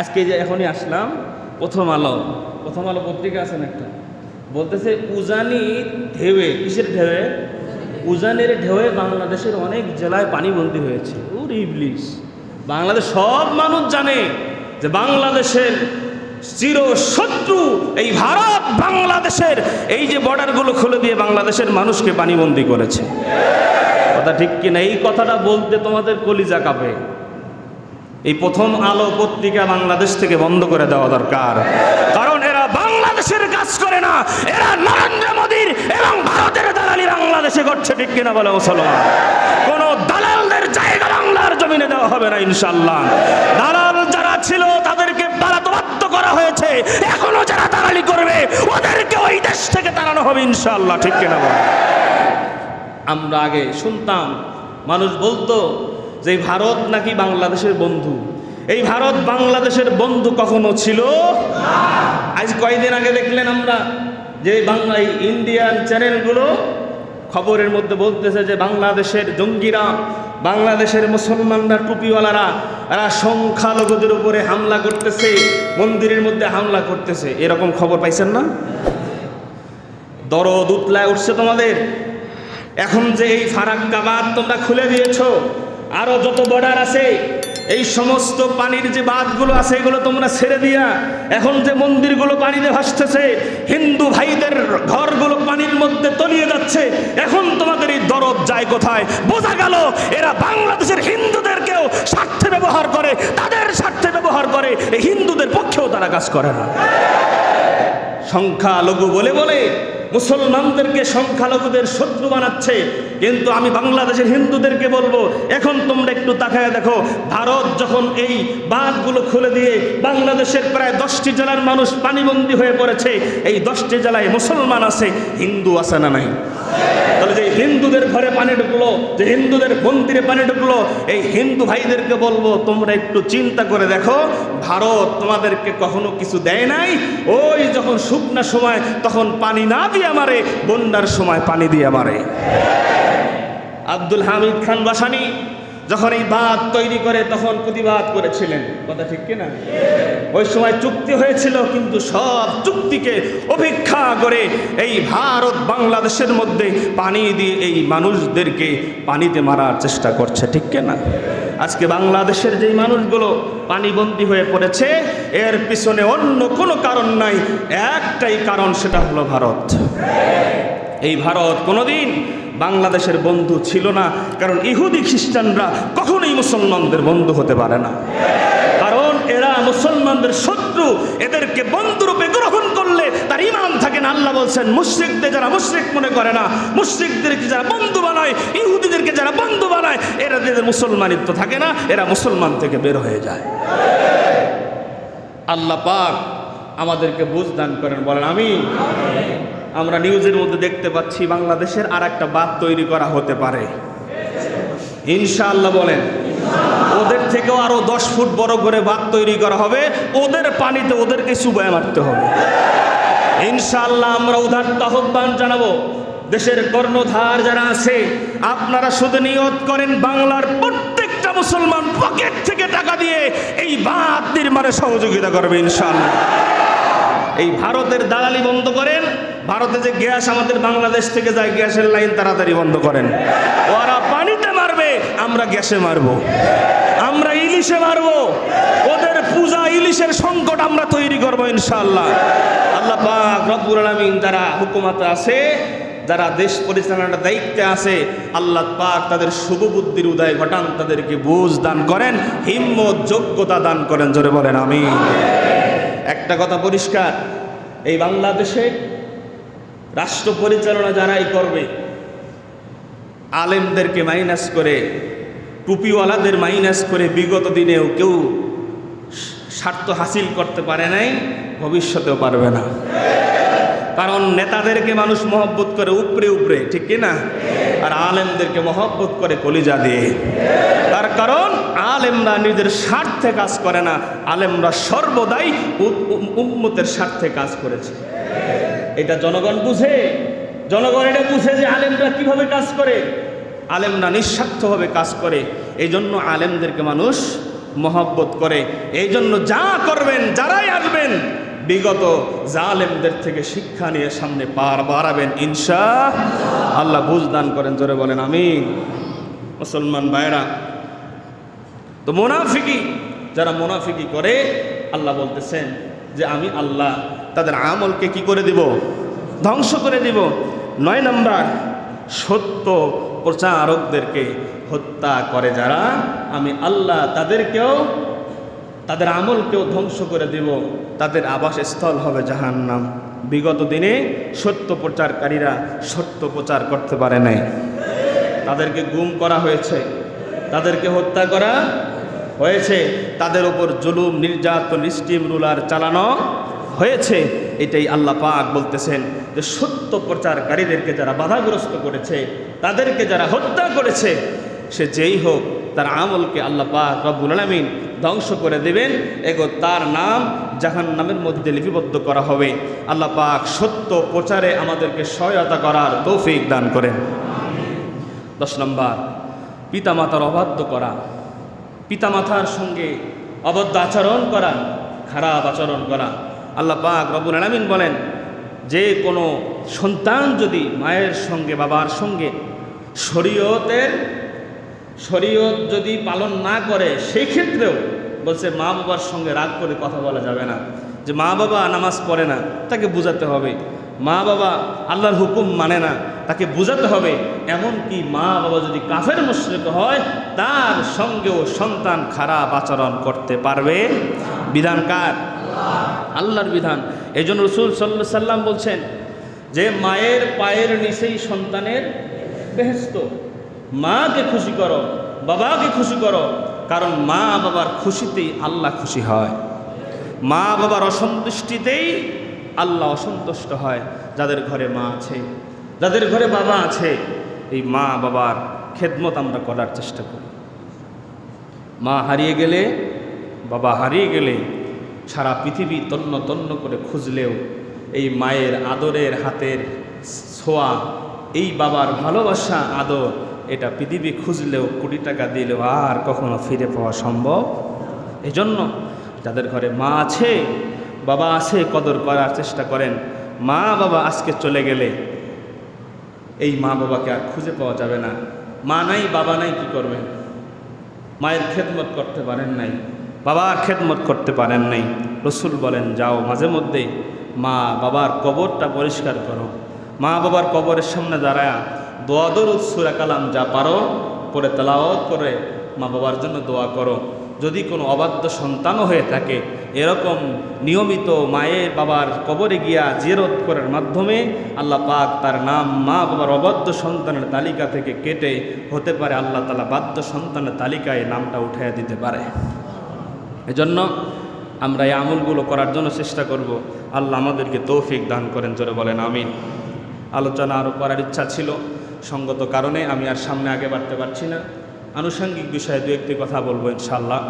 আজকে যে এখনই আসলাম, প্রথম আলো প্রথম আলো পত্রিকা আছেন একটা? বলতেছে, উজানি ঢেউয়ে, কিসের ঢেউয়ে? উজানের ঢেউয়ে বাংলাদেশের অনেক জেলায় পানিবন্দী হয়েছে। ওর ইবলিশ বাংলাদেশ সব মানুষ জানে যে বাংলাদেশের চির শত্রু এই ভারত বাংলাদেশের, এই যে বর্ডারগুলো খুলে দিয়ে বাংলাদেশের মানুষকে পানিবন্দী করেছে। কথা ঠিক কিনা? এই কথাটা বলতে তোমাদের কলিজা কাঁপে। এই প্রথম আলো পত্রিকা বাংলাদেশ থেকে বন্ধ করে দেওয়া দরকার। কারণ এরা বাংলাদেশের কাজ করে না, এরা নরেন্দ্র মোদীর এবং ভারতের দালালি বাংলাদেশে করছে ঠিক কিনা বলে মুসলমান? কোন দালালদের জায়গা বাংলার জমিনে দেওয়া হবে না ইনশাল্লাহ দালাল যারা ছিল, তাদেরকে তাড়াতে বাধ্য করা হয়েছে। এখনও যারা দালালি করবে, ওদেরকে ওই দেশ থেকে তাড়ানো হবে ইনশাল্লাহ ঠিক কিনা বলে? আমরা আগে শুনতাম, মানুষ বলতো যে ভারত নাকি বাংলাদেশের বন্ধু? এই ভারত বাংলাদেশের বন্ধু কখনো ছিল? আজ কয়দিন আগে দেখলেন আমরা যে বাংলা ইন্ডিয়ান চ্যানেলগুলো খবরের মধ্যে বলতেছে যে বাংলাদেশের জঙ্গিরা, বাংলাদেশের মুসলমানরা, টুপিওয়ালারা, এরা সংখ্যালঘুদের উপরে হামলা করতেছে, মন্দিরের মধ্যে হামলা করতেছে। এরকম খবর পাইছেন না? দরদ উতলায় উঠছে তোমাদের। এখন যে এই ফারাক্কাবাদ তোমরা খুলে দিয়েছ আরও যত বর্ডার আছে, এই সমস্ত পানির যে বাঁধগুলো আছে, এগুলো তোমরা ছেড়ে দিয়া এখন যে মন্দিরগুলো পানিতে ভাসতেছে, হিন্দু ভাইদের ঘরগুলো পানির মধ্যে তলিয়ে যাচ্ছে, এখন তোমাদের এই দরদ যায় কোথায়? বোঝা গেল এরা বাংলাদেশের হিন্দুদেরকেও স্বার্থে ব্যবহার করে, তাদের স্বার্থে ব্যবহার করে, এই হিন্দুদের পক্ষেও তারা কাজ করে না। সংখ্যালঘু বলে বলে মুসলমানদেরকে সংখ্যালঘুদের শত্রু বানাচ্ছে। কিন্তু আমি বাংলাদেশের হিন্দুদেরকে বলব, এখন তোমরা একটু তাকায় দেখো, ভারত যখন এই বাঁধগুলো খুলে দিয়ে বাংলাদেশের প্রায় দশটি জেলার মানুষ পানিবন্দী হয়ে পড়েছে, এই দশটি জেলায় মুসলমান আছে, হিন্দু আছে না নাই? তাহলে যে হিন্দুদের ঘরে পানি ঢুকলো, যে হিন্দুদের মন্দিরে পানি ঢুকলো, এই হিন্দু ভাইদেরকে বলব, তোমরা একটু চিন্তা করে দেখো, ভারত তোমাদেরকে কখনো কিছু দেয় নাই? ওই যখন শুকনা সময়, তখন পানি না দিয়ে মারে বন্যার সময় পানি দিয়ে মারে আব্দুল হামিদ খান বাসানি যখন এই বাঁধ তৈরি করে তখন প্রতিবাদ করেছিলেন। কথা ঠিক কিনা? ওই সময় চুক্তি হয়েছিল, কিন্তু সব চুক্তিকে উপেক্ষা করে এই ভারত বাংলাদেশের মধ্যে পানি দিয়ে এই মানুষদেরকে পানিতে মারার চেষ্টা করছে, ঠিক কিনা? আজকে বাংলাদেশের যেই মানুষগুলো পানিবন্দী হয়ে পড়েছে, এর পিছনে অন্য কোনো কারণ নাই, একটাই কারণ সেটা হলো ভারত। এই ভারত কোনোদিন বাংলাদেশের বন্ধু ছিল না, কারণ ইহুদি খ্রিস্টানরা কখনোই মুসলমানদের বন্ধু হতে পারে না। কারণ এরা মুসলমানদের শত্রু, এদেরকে বন্ধুরূপে গ্রহণ করলে তার ইমান থাকে না। আল্লাহ বলছেন, মুশ্রিকদের যারা মুশ্রিক মনে করে না, মুশ্রিকদেরকে যারা বন্ধু বানায়, ইহুদিদেরকে যারা বন্ধু বানায়, এরা এদের মুসলমানিত্ব থাকে না, এরা মুসলমান থেকে বের হয়ে যায়। আল্লাহ পাক আমাদেরকে বুঝ দান করেন, বলেন আমি আমরা নিউজের মধ্যে দেখতে পাচ্ছি বাংলাদেশের আর একটা বাদ তৈরি করা হতে পারে। ইনশাআল্লাহ বলেন, ওদের থেকেও আরও দশ ফুট বড় করে বাদ তৈরি করা হবে, ওদের পানিতে ওদেরকে চুবায় মারতে হবে। ইনশাআল্লাহ আমরা উদারতা আহ্বান জানাব, দেশের কর্ণধার যারা আছে, আপনারা শুধু নিয়ত করেন বাংলার প্রত্যেকটা মুসলমান পকেট থেকে টাকা দিয়ে এই বাদ নির্মাণে সহযোগিতা করবে ইনশাআল্লাহ। এই ভারতের দালালি বন্ধ করেন ভারতে যে গ্যাস আমাদের বাংলাদেশ থেকে যায়, গ্যাসের লাইন তাড়াতাড়ি বন্ধ করেন। ওরা পানিতে মারবে, আমরা গ্যাসে মারবো। আমরা ইলিশে মারবো। ওদের পূজা, ইলিশের সংকট আমরা তৈরি করব ইনশাআল্লাহ। আল্লাহ পাক আলামিন যারা হুকুমাতে আছে, যারা দেশ পরিচালনার দায়িত্বে আছে, আল্লাহ পাক তাদের শুভ বুদ্ধির উদয় ঘটান, তাদেরকে বুঝ দান করেন, হিম্মত, যোগ্যতা দান করেন। জোরে বলেন আমি একটা কথা পরিষ্কার, এই বাংলাদেশে রাষ্ট্র পরিচালনা যারাই করবে, আলেমদেরকে মাইনাস করে, টুপিওয়ালাদের মাইনাস করে বিগত দিনেও কেউ স্বার্থ হাসিল করতে পারে নাই, ভবিষ্যতেও পারবে না। কারণ নেতাদেরকে মানুষ মহব্বত করে উপরে উপরে, ঠিক কি না? আর আলেমদেরকে মহব্বত করে কলিজা দিয়ে। তার কারণ, আলেমরা নিজের স্বার্থে কাজ করে না, আলেমরা সর্বদাই উম্মতের স্বার্থে কাজ করেছে। এটা জনগণ বুঝে। জনগণ এটা বুঝে যে আলেমরা কীভাবে কাজ করে। আলেমরা নিঃস্বার্থভাবে কাজ করে। এই জন্য আলেমদেরকে মানুষ মহব্বত করে। এই জন্য যা করবেন, যারাই আসবেন, বিগত জালেমদের থেকে শিক্ষা নিয়ে সামনে পার বাড়াবেন ইনশা আল্লাহ বুঝ দান করেন, জোরে বলেন আমি মুসলমান ভাইরা তো মোনাফিকি, যারা মোনাফিকি করে, আল্লাহ বলতেছেন যে, আমি আল্লাহ তাদের আমলকে কি করে দিব? ধ্বংস করে দিব। নয় নাম্বার, সত্য প্রচারকদেরকে হত্যা করে যারা, আমি আল্লাহ তাদেরকেও, তাদের আমলকেও ধ্বংস করে দিব। তাদের আবাসস্থল হবে জাহান্নাম। বিগত দিনে সত্য প্রচারকারীরা সত্য প্রচার করতে পারে নাই। তাদেরকে গুম করা হয়েছে। তাদেরকে হত্যা করা হয়েছে। তাদের ওপর জুলুম, নির্যাতন, স্টিম রুলার চালানো হয়েছে, এটাই আল্লাহ পাক বলতেছেন যে সত্য প্রচারকারীদেরকে যারা বাধাগ্রস্ত করেছে, তাদেরকে যারা হত্যা করেছে, সে যেই হোক, তার আমলকে আল্লাহ পাক রব্বুল আলমিন ধ্বংস করে দেবেন, এগো তার নাম জাহান নামের মধ্যে লিপিবদ্ধ করা হবে। আল্লাহ পাক সত্য প্রচারে আমাদেরকে সহায়তা করার তৌফিক দান করেন। দশ নম্বর, পিতামাতার অবাধ্য করা, পিতামাতার সঙ্গে অবদ্ধ আচরণ করা, খারাপ আচরণ করা। আল্লাহ পাক রবুল আলমিন বলেন, যে কোনো সন্তান যদি মায়ের সঙ্গে, বাবার সঙ্গে শরীয়তের, শরীয়ত যদি পালন না করে, সেই ক্ষেত্রেও বলছে মা বাবার সঙ্গে রাগ করে কথা বলা যাবে না। যে মা বাবা নামাজ পড়ে না, তাকে বোঝাতে হবে। মা বাবা আল্লাহর হুকুম মানে না, তাকে বোঝাতে হবে। এমনকি মা বাবা যদি কাফের মুশ্রিক হয়, তার সঙ্গেও সন্তান খারাপ আচরণ করতে পারবে। বিধানকার আল্লাহর বিধান। এই জন্য রসুল সাল্লা সাল্লাম বলছেন যে, মায়ের পায়ের নিচেই সন্তানের বেহেস্ত মাকে খুশি করো, বাবাকে খুশি করো, কারণ মা বাবার খুশিতেই আল্লাহ খুশি হয়। মা বাবার অসন্তুষ্টিতেই আল্লাহ অসন্তুষ্ট হয়। যাদের ঘরে মা আছে, যাদের ঘরে বাবা আছে, এই মা বাবার খেদমত আমরা করার চেষ্টা করি। মা হারিয়ে গেলে, বাবা হারিয়ে গেলে সারা পৃথিবী তন্ন তন্ন করে খুঁজলেও এই মায়ের আদরের হাতের ছোঁয়া, এই বাবার ভালোবাসা, আদর, এটা পৃথিবী খুঁজলেও কোটি টাকা দিলেও আর কখনো ফিরে পাওয়া সম্ভব। এজন্য যাদের ঘরে মা আছে, বাবা আছে, কদর করার চেষ্টা করেন, মা বাবা আজকে চলে গেলে এই মা বাবাকে আর খুঁজে পাওয়া যাবে না। মা নাই, বাবা নাই কি করবেন? মায়ের খেদমত করতে পারেন নাই। বাবার খেদমত করতে পারেন নাই। রসুল বলেন, যাও মাঝে মধ্যে মা বাবার কবরটা পরিষ্কার করো। মা বাবার কবরের সামনে দাঁড়ায় দোয়াদর দরুদ, সুরা কালাম যা পারো পরে তেলাওয়াত করে মা বাবার জন্য দোয়া করো। যদি কোনো অবাধ্য সন্তানও হয়ে থাকে, এরকম নিয়মিত মায়ের বাবার কবরে গিয়া জেরত করার মাধ্যমে আল্লাহ পাক তার নাম মা বাবার অবাধ্য সন্তানের তালিকা থেকে কেটে হতে পারে আল্লাহ তালা বাধ্য সন্তানের তালিকায় নামটা উঠাইয়া দিতে পারে। এজন্য আমরা এই আমলগুলো করার জন্য চেষ্টা করব। আল্লাহ আমাদেরকে তৌফিক দান করেন, জোরে বলেন, আমিন। আলোচনা আরও করার ইচ্ছা ছিল, সঙ্গত কারণে আমি আর সামনে আগে বাড়তে পারছি না। আনুষঙ্গিক বিষয়ে দু একটি কথা বলব ইনশাল্লাহ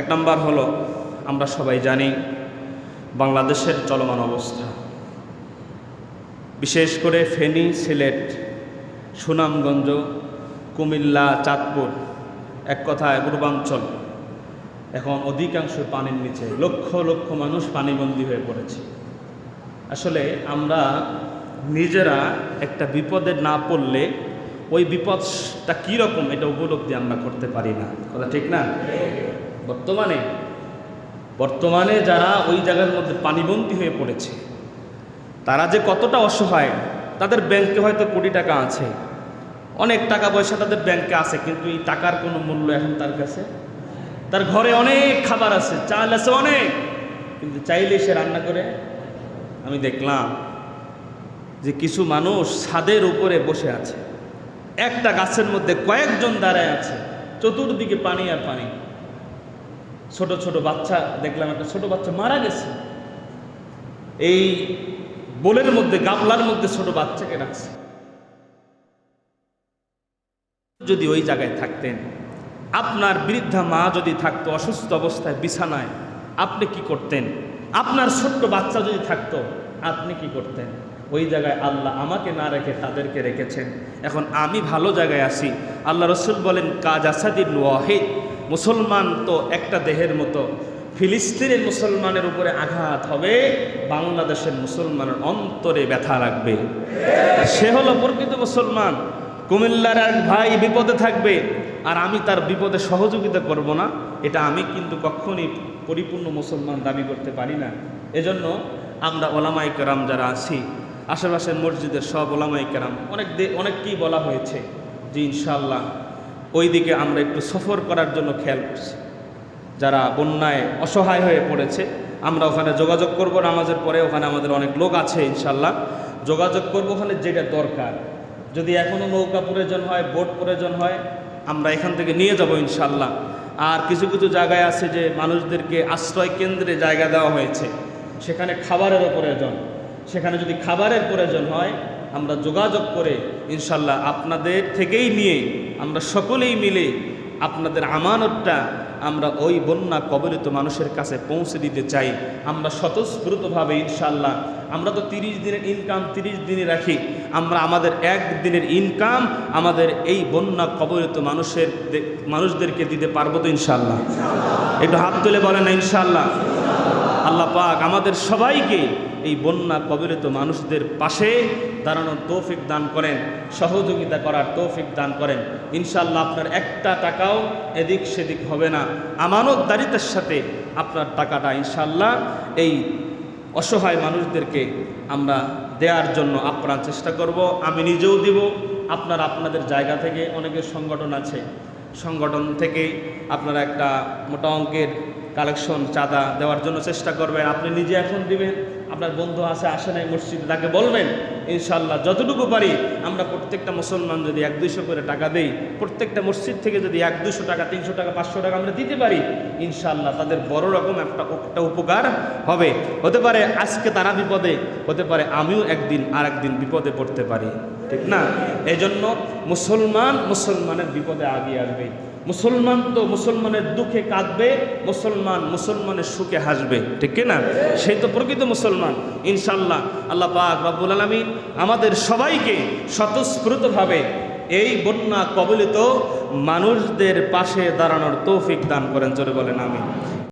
এক নম্বর হলো, আমরা সবাই জানি বাংলাদেশের চলমান অবস্থা। বিশেষ করে ফেনী, সিলেট, সুনামগঞ্জ, কুমিল্লা, চাঁদপুর, এক কথায় পূর্বাঞ্চল। এখন অধিকাংশ পানির নিচে, লক্ষ লক্ষ মানুষ পানিবন্দী হয়ে পড়েছে। আসলে আমরা নিজেরা একটা বিপদে না পড়লে ওই বিপদটা কীরকম এটা উপলব্ধি আমরা করতে পারি না। কথা ঠিক না? বর্তমানে বর্তমানে যারা ওই জায়গার মধ্যে পানিবন্দী হয়ে পড়েছে, তারা যে কতটা অসহায়, তাদের ব্যাংকে হয়তো কোটি টাকা আছে। অনেক টাকা পয়সা তাদের ব্যাংকে আছে, কিন্তু এই টাকার কোনো মূল্য এখন তার কাছে তার ঘরে অনেক খাবার আছে, চাল আছে অনেক, কিন্তু চাইলে সে রান্না করে। আমি দেখলাম যে কিছু মানুষ ছাদের উপরে বসে আছে। একটা গাছের মধ্যে কয়েকজন দাঁড়ায় আছে, চতুর্দিকে পানি আর পানি। ছোট ছোট বাচ্চা, দেখলাম একটা ছোট বাচ্চা মারা গেছে। এই বোলের মধ্যে গাবলার মধ্যে ছোট বাচ্চাকে রাখছে। যদি ওই জায়গায় থাকতেন আপনার বৃদ্ধা মা যদি থাকতো, অসুস্থ অবস্থায়, বিছানায়, আপনি কি করতেন? আপনার ছোট্ট বাচ্চা যদি থাকতো, আপনি কি করতেন? ওই জায়গায় আল্লাহ আমাকে না রেখে তাদেরকে রেখেছেন। এখন আমি ভালো জায়গায় আছি। আল্লাহ রসুল বলেন কাজ আসাদিন ওয়াহিদ। মুসলমান তো একটা দেহের মতো। ফিলিস্তিনের মুসলমানের উপরে আঘাত হবে, বাংলাদেশের মুসলমানের অন্তরে ব্যথা লাগবে। সে হলো প্রকৃত মুসলমান। কুমিল্লার ভাই বিপদে থাকবে। আর আমি তার বিপদে সহযোগিতা করব না, এটা আমি কিন্তু কখনই পরিপূর্ণ মুসলমান দাবি করতে পারি না। এজন্য আমরা ওলামাই কেরাম যারা আছি, আশেপাশের মসজিদের সব ওলামাই কেরাম, অনেক অনেককেই বলা হয়েছে যে ইনশাল্লাহ ওই দিকে আমরা একটু সফর করার জন্য খেয়াল করছি। যারা বন্যায় অসহায় হয়ে পড়েছে, আমরা ওখানে যোগাযোগ করব নামাজের পরে, ওখানে আমাদের অনেক লোক আছে ইনশাল্লাহ যোগাযোগ করব ওখানে যেটা দরকার। যদি এখনও নৌকা প্রয়োজন হয়, বোট প্রয়োজন হয় আমরা এখান থেকে নিয়ে যাব ইনশাল্লাহ আর কিছু কিছু জায়গায় আছে যে মানুষদেরকে আশ্রয় কেন্দ্রে জায়গা দেওয়া হয়েছে। সেখানে খাবারেরও প্রয়োজন। সেখানে যদি খাবারের প্রয়োজন হয়, আমরা যোগাযোগ করে ইনশাল্লাহ আপনাদের থেকেই নিয়ে আমরা সকলেই মিলে আপনাদের আমানতটা আমরা ওই বন্যা কবলিত মানুষের কাছে পৌঁছে দিতে চাই। আমরা স্বতঃস্ফূর্তভাবে ইনশাল্লাহ আমরা তো তিরিশ দিনের ইনকাম তিরিশ দিনে রাখি। আমরা আমাদের এক দিনের ইনকাম আমাদের এই বন্যা কবলিত মানুষের মানুষদেরকে দিতে পারব তো ইনশাল্লাহ একটু হাত তুলে বলেন না ইনশাল্লাহ আল্লাহ পাক আমাদের সবাইকে এই বন্যা কবলিত মানুষদের পাশে দাঁড়ানোর তৌফিক দান করেন, সহযোগিতা করার তৌফিক দান করেন। ইনশাল্লাহ আপনার একটা টাকাও এদিক সেদিক হবে না। আমানতদারিতার সাথে আপনার টাকাটা ইনশাল্লাহ এই অসহায় মানুষদেরকে আমরা দেওয়ার জন্য আপ্রাণ চেষ্টা করব। আমি নিজেও দিব। আপনার আপনাদের জায়গা থেকে অনেকের সংগঠন আছে। সংগঠন থেকে আপনারা একটা মোটা অঙ্কের কালেকশন চাঁদা দেওয়ার জন্য চেষ্টা করবেন। আপনি নিজে এখন দিবেন। আপনার বন্ধু আছে, আসে নাই মসজিদে, তাকে বলবেন ইনশাল্লাহ যতটুকু পারি, আমরা প্রত্যেকটা মুসলমান যদি এক দুইশো করে টাকা দেই, প্রত্যেকটা মসজিদ থেকে যদি এক দুশো টাকা, তিনশো টাকা, পাঁচশো টাকা আমরা দিতে পারি ইনশাল্লাহ তাদের বড় রকম একটা একটা উপকার হবে। হতে পারে আজকে তারা বিপদে, হতে পারে আমিও একদিন আর একদিন বিপদে পড়তে পারি, ঠিক না? এই জন্য মুসলমান মুসলমানের বিপদে আগিয়ে আসবে। মুসলমান তো মুসলমানের দুঃখে কাঁদবে, মুসলমান মুসলমানের সুখে হাসবে। ঠিক কিনা? সে তো প্রকৃত মুসলমান। ইনশাল্লাহ আল্লাহ পাক বাবুল আলমিন আমাদের সবাইকে স্বতঃস্ফূর্তভাবে এই বন্যা কবলিত মানুষদের পাশে দাঁড়ানোর তৌফিক দান করেন। চলে বলেন আমি